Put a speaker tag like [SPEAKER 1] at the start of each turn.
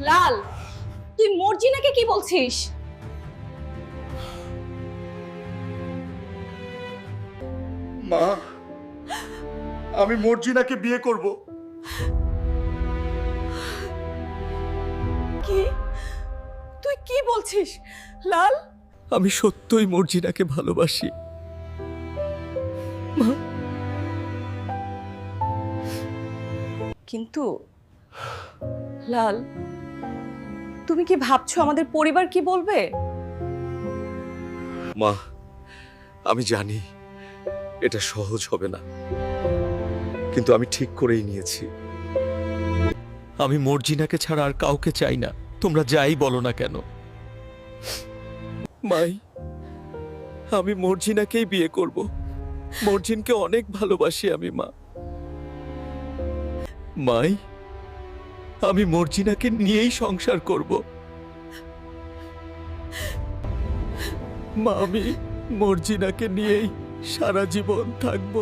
[SPEAKER 1] লাল তুই মর্জিনাকে কি বলছিস?
[SPEAKER 2] মা আমি মর্জিনাকে বিয়ে করব?
[SPEAKER 1] কি? তুই কি বলছিস? লাল?
[SPEAKER 3] আমি সত্যই মর্জিনাকে ভালোবাসি।
[SPEAKER 1] কিন্তু লাল তুমি কি ভাবছ আমাদের পরিবার কি বলবে?
[SPEAKER 3] মা আমি জানি এটা সহজ হবে না। কিন্তু আমি ঠিক করেই নিয়েছি। আমি মর্জিনাকে ছাড়া আর কাউকে চাই না। তোমরা যাই বলো না কেন। মাই আমি মর্জিনাকেই বিয়ে করব। মর্জিনকে অনেক ভালোবাসি আমি মা। মাই আমি মর্জিনাকে নিয়েই সংসার করব। মা আমি মর্জিনাকে নিয়েই সারা জীবন থাকব।